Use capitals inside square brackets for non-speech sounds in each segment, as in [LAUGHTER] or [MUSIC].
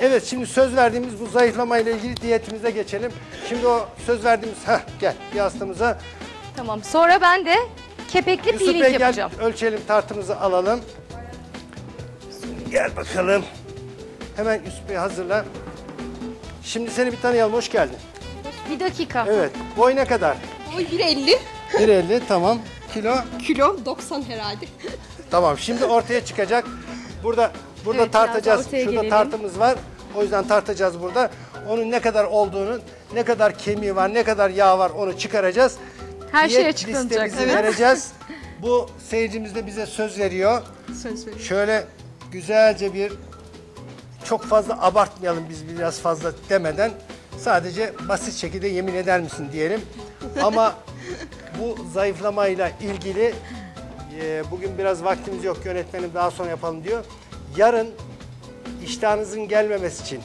Evet şimdi söz verdiğimiz bu zayıflama ile ilgili diyetimize geçelim. Şimdi o söz verdiğimiz heh gel bir hastamıza Tamam. Sonra ben de kepekli Yusuf peeling Bey gel yapacağım. ölçelim tartımızı alalım. Gel bakalım. Hemen Yusuf Bey hazırla. Şimdi seni bir tanıyalım hoş geldin. Bir dakika. Evet boy ne kadar? Boy 1.50, 1.50 tamam. Kilo kilo 90 herhalde. Tamam şimdi ortaya çıkacak. Burada burada Evet, tartacağız. Şurada gelelim. tartımız var. O yüzden tartacağız burada. Onun ne kadar olduğunu, ne kadar kemiği var, ne kadar yağ var onu çıkaracağız. Her şey Diyet açıklanacak, listemizi evet. vereceğiz. [LAUGHS] Bu seyircimiz de bize söz veriyor. Söz veriyorum. Şöyle güzelce bir çok fazla abartmayalım biz biraz fazla demeden sadece basit şekilde yemin eder misin diyelim. Ama [LAUGHS] bu zayıflamayla ilgili e, bugün biraz vaktimiz yok yönetmenim daha sonra yapalım diyor. Yarın iştahınızın gelmemesi için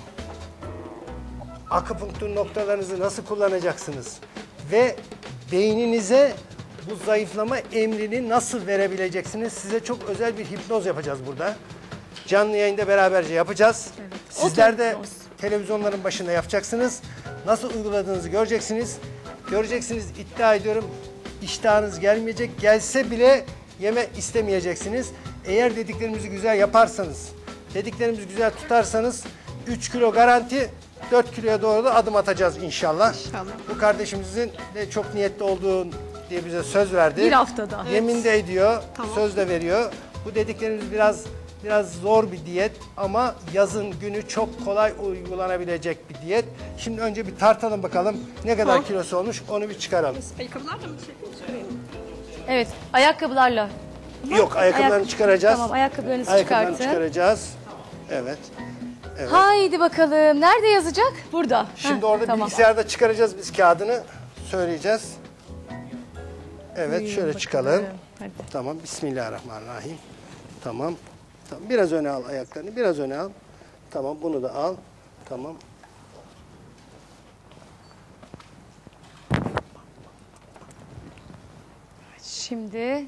akupunktur noktalarınızı nasıl kullanacaksınız ve beyninize bu zayıflama emrini nasıl verebileceksiniz? Size çok özel bir hipnoz yapacağız burada. Canlı yayında beraberce yapacağız. Sizler de televizyonların başında yapacaksınız. Nasıl uyguladığınızı göreceksiniz. Göreceksiniz iddia ediyorum iştahınız gelmeyecek. Gelse bile yeme istemeyeceksiniz. Eğer dediklerimizi güzel yaparsanız, dediklerimizi güzel tutarsanız 3 kilo garanti 4 kiloya doğru da adım atacağız inşallah. İnşallah. Bu kardeşimizin de çok niyetli olduğu diye bize söz verdi. Bir haftada. Yemin de ediyor, Tamam. söz de veriyor. Bu dediklerimiz biraz biraz zor bir diyet ama yazın günü çok kolay uygulanabilecek bir diyet. Şimdi önce bir tartalım bakalım ne kadar Tamam. kilosu olmuş onu bir çıkaralım. Ayakkabılar da mı çıkarayım? Evet. Ayakkabılarla. Yok ayakkabılarını Ayak- çıkaracağız. Tamam ayakkabılarınızı Ayakkabılarını çıkartın. çıkaracağız. Evet. Evet. Haydi bakalım. Nerede yazacak? Burada. Şimdi Heh, orada tamam. bilgisayarda çıkaracağız biz kağıdını. Söyleyeceğiz. Evet şöyle çıkalım. Hadi. Tamam Bismillahirrahmanirrahim. Tamam. tamam. Biraz öne al ayaklarını. Biraz öne al. Tamam bunu da al. Tamam. Şimdi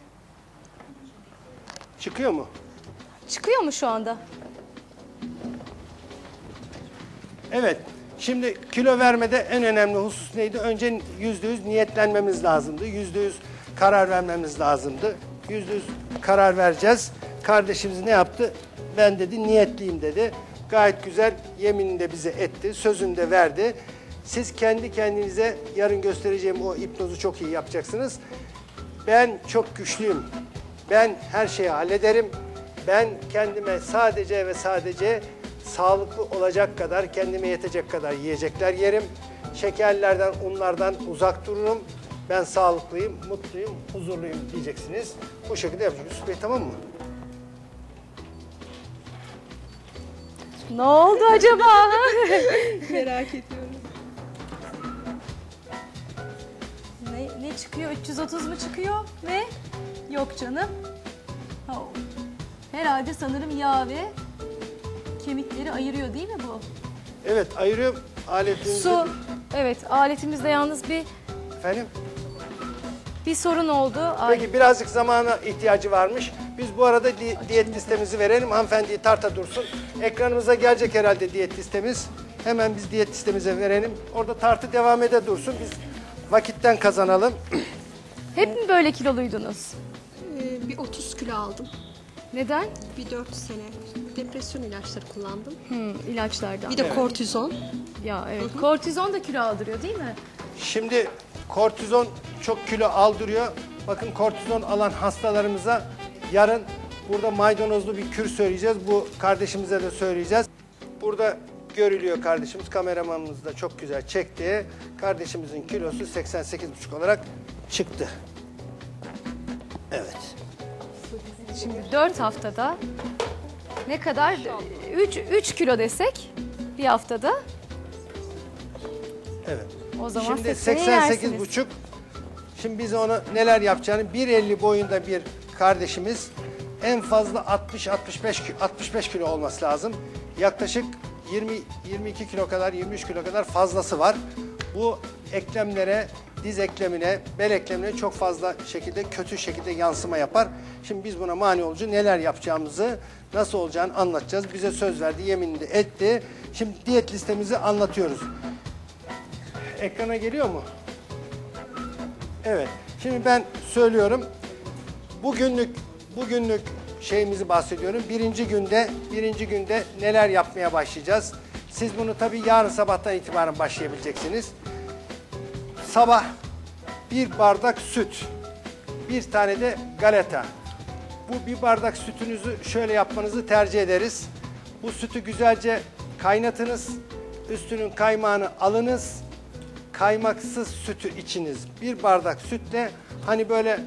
Çıkıyor mu? çıkıyor mu şu anda? Evet. Şimdi kilo vermede en önemli husus neydi? Önce yüzde yüz niyetlenmemiz lazımdı. Yüzde yüz karar vermemiz lazımdı. Yüzde yüz karar vereceğiz. Kardeşimiz ne yaptı? Ben dedi niyetliyim dedi. Gayet güzel yeminini de bize etti. Sözünü de verdi. Siz kendi kendinize yarın göstereceğim o hipnozu çok iyi yapacaksınız. Ben çok güçlüyüm. Ben her şeyi hallederim. Ben kendime sadece ve sadece sağlıklı olacak kadar, kendime yetecek kadar yiyecekler yerim. Şekerlerden, unlardan uzak dururum. Ben sağlıklıyım, mutluyum, huzurluyum diyeceksiniz. Bu şekilde yapacağız. Yusuf Bey tamam mı? Ne oldu acaba? [LAUGHS] Merak ediyorum. ne, ne çıkıyor? 330 mu çıkıyor? Ve yok canım. Ha, Herhalde sanırım yağ ve kemikleri ayırıyor değil mi bu? Evet, ayırıyorum aletinizi. Su. Evet aletimizde yalnız bir Efendim? bir sorun oldu. Ay, Peki birazcık zamana ihtiyacı varmış. Biz bu arada di- diyet listemizi verelim. Hanımefendiyi tarta dursun. Ekranımıza gelecek herhalde diyet listemiz. Hemen biz diyet listemize verelim. Orada tartı devam ede dursun. Biz vakitten kazanalım. Hep mi böyle kiloluydunuz? Bir 30 kilo aldım. Neden? Bir 4 sene depresyon ilaçları kullandım. Hmm, ilaçlardan. Bir de kortizon. Ya evet. Kortizon da kilo aldırıyor değil mi? Şimdi kortizon çok kilo aldırıyor. Bakın kortizon alan hastalarımıza yarın burada maydanozlu bir kür söyleyeceğiz. Bu kardeşimize de söyleyeceğiz. Burada görülüyor kardeşimiz. Kameramanımız da çok güzel çekti. Kardeşimizin kilosu 88,5 olarak çıktı. Evet. Şimdi 4 haftada ne kadar? 3 3 kilo desek bir haftada Evet. o zaman Şimdi 80'i 88 yersiniz. buçuk. Şimdi biz ona neler yapacağını 1.50 boyunda bir kardeşimiz en fazla 60 65 ki- 65 kilo olması lazım. Yaklaşık 20 22 kilo kadar 23 kilo kadar fazlası var. Bu eklemlere diz eklemine, bel eklemine çok fazla şekilde kötü şekilde yansıma yapar. Şimdi biz buna mani olucu neler yapacağımızı, nasıl olacağını anlatacağız. Bize söz verdi, yeminini etti. Şimdi diyet listemizi anlatıyoruz. Ekrana geliyor mu? Evet. Şimdi ben söylüyorum. Bugünlük bugünlük şeyimizi bahsediyorum. Birinci günde birinci günde neler yapmaya başlayacağız? Siz bunu tabii yarın sabahtan itibaren başlayabileceksiniz. Sabah bir bardak süt, bir tane de galeta. Bu bir bardak sütünüzü şöyle yapmanızı tercih ederiz. Bu sütü güzelce kaynatınız. Üstünün kaymağını alınız. Kaymaksız sütü içiniz. Bir bardak sütle hani böyle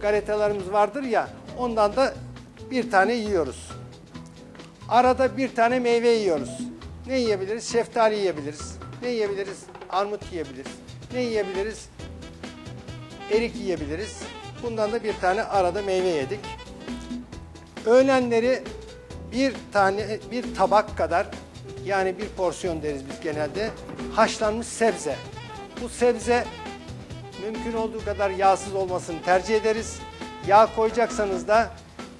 galetalarımız vardır ya ondan da bir tane yiyoruz. Arada bir tane meyve yiyoruz. Ne yiyebiliriz? Şeftali yiyebiliriz. Ne yiyebiliriz? Armut yiyebiliriz. Ne yiyebiliriz? Erik yiyebiliriz. Bundan da bir tane arada meyve yedik. Öğlenleri bir tane bir tabak kadar yani bir porsiyon deriz biz genelde haşlanmış sebze. Bu sebze mümkün olduğu kadar yağsız olmasını tercih ederiz. Yağ koyacaksanız da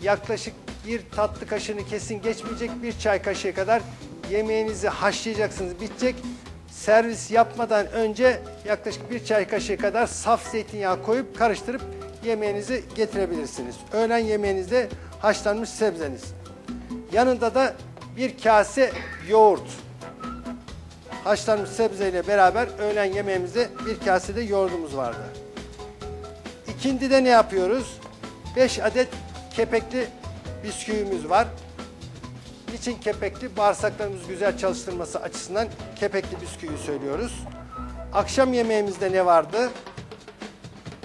yaklaşık bir tatlı kaşığını kesin geçmeyecek bir çay kaşığı kadar yemeğinizi haşlayacaksınız bitecek. Servis yapmadan önce yaklaşık bir çay kaşığı kadar saf zeytinyağı koyup karıştırıp yemeğinizi getirebilirsiniz. Öğlen yemeğinizde haşlanmış sebzeniz. Yanında da bir kase yoğurt. Haşlanmış sebzeyle beraber öğlen yemeğimizde bir kasede yoğurdumuz vardı. İkindide ne yapıyoruz? 5 adet kepekli bisküvimiz var. Niçin kepekli? Bağırsaklarımızı güzel çalıştırması açısından kepekli bisküvi söylüyoruz. Akşam yemeğimizde ne vardı?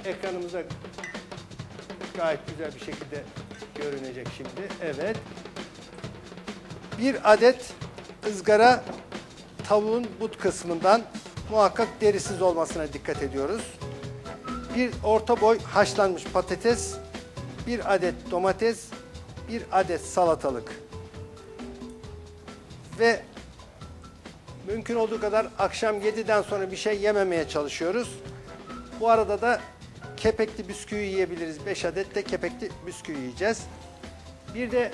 Ekranımıza gayet güzel bir şekilde görünecek şimdi. Evet. Bir adet ızgara tavuğun but kısmından muhakkak derisiz olmasına dikkat ediyoruz. Bir orta boy haşlanmış patates, bir adet domates, bir adet salatalık. Ve mümkün olduğu kadar akşam 7'den sonra bir şey yememeye çalışıyoruz. Bu arada da kepekli bisküvi yiyebiliriz. 5 adet de kepekli bisküvi yiyeceğiz. Bir de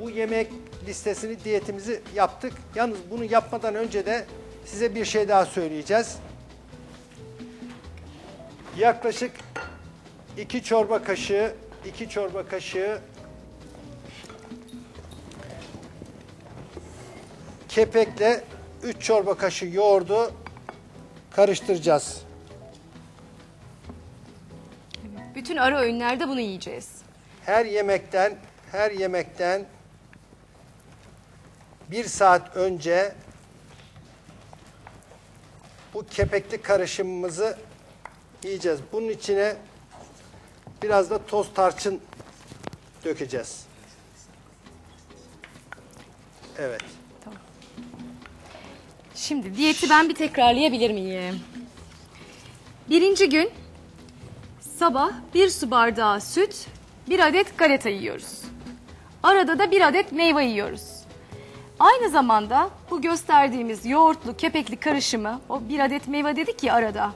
bu yemek listesini, diyetimizi yaptık. Yalnız bunu yapmadan önce de size bir şey daha söyleyeceğiz. Yaklaşık 2 çorba kaşığı, 2 çorba kaşığı kepekle 3 çorba kaşığı yoğurdu karıştıracağız. Bütün ara öğünlerde bunu yiyeceğiz. her yemekten her yemekten bir saat önce bu kepekli karışımımızı yiyeceğiz. Bunun içine biraz da toz tarçın dökeceğiz. Evet. Şimdi diyeti ben bir tekrarlayabilir miyim? Birinci gün sabah bir su bardağı süt, bir adet galeta yiyoruz. Arada da bir adet meyve yiyoruz. Aynı zamanda bu gösterdiğimiz yoğurtlu, kepekli karışımı, o bir adet meyve dedik ya arada,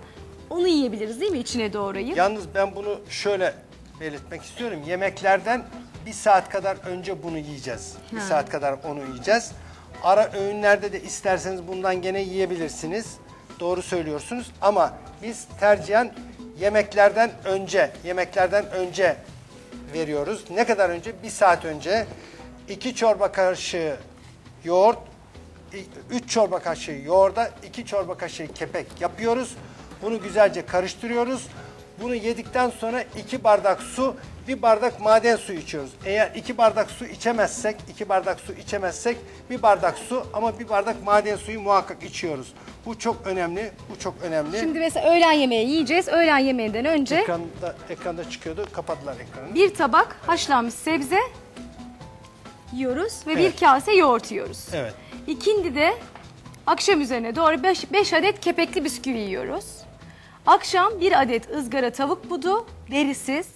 onu yiyebiliriz değil mi içine doğrayıp? Yalnız ben bunu şöyle belirtmek istiyorum. Yemeklerden bir saat kadar önce bunu yiyeceğiz. Bir saat kadar onu yiyeceğiz. Ara öğünlerde de isterseniz bundan gene yiyebilirsiniz. Doğru söylüyorsunuz ama biz tercihen yemeklerden önce, yemeklerden önce veriyoruz. Ne kadar önce? Bir saat önce. iki çorba kaşığı yoğurt, 3 çorba kaşığı yoğurda 2 çorba kaşığı kepek yapıyoruz. Bunu güzelce karıştırıyoruz. Bunu yedikten sonra 2 bardak su, bir bardak maden suyu içiyoruz. Eğer 2 bardak su içemezsek, 2 bardak su içemezsek bir bardak su ama bir bardak maden suyu muhakkak içiyoruz. Bu çok önemli. Bu çok önemli. Şimdi mesela öğlen yemeği yiyeceğiz. Öğlen yemeğinden önce ekranda ekranda çıkıyordu. Kapattılar ekranı. bir tabak haşlanmış sebze yiyoruz ve Evet. bir kase yoğurt yiyoruz. Evet. İkindi de akşam üzerine doğru 5 adet kepekli bisküvi yiyoruz. Akşam bir adet ızgara tavuk budu, derisiz,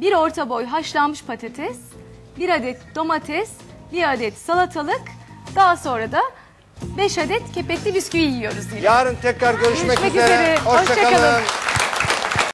bir orta boy haşlanmış patates, bir adet domates, bir adet salatalık, daha sonra da 5 adet kepekli bisküvi yiyoruz yine. Yarın tekrar görüşmek, Görüşmek üzere. üzere. Hoşça Hoşça kalın. kalın.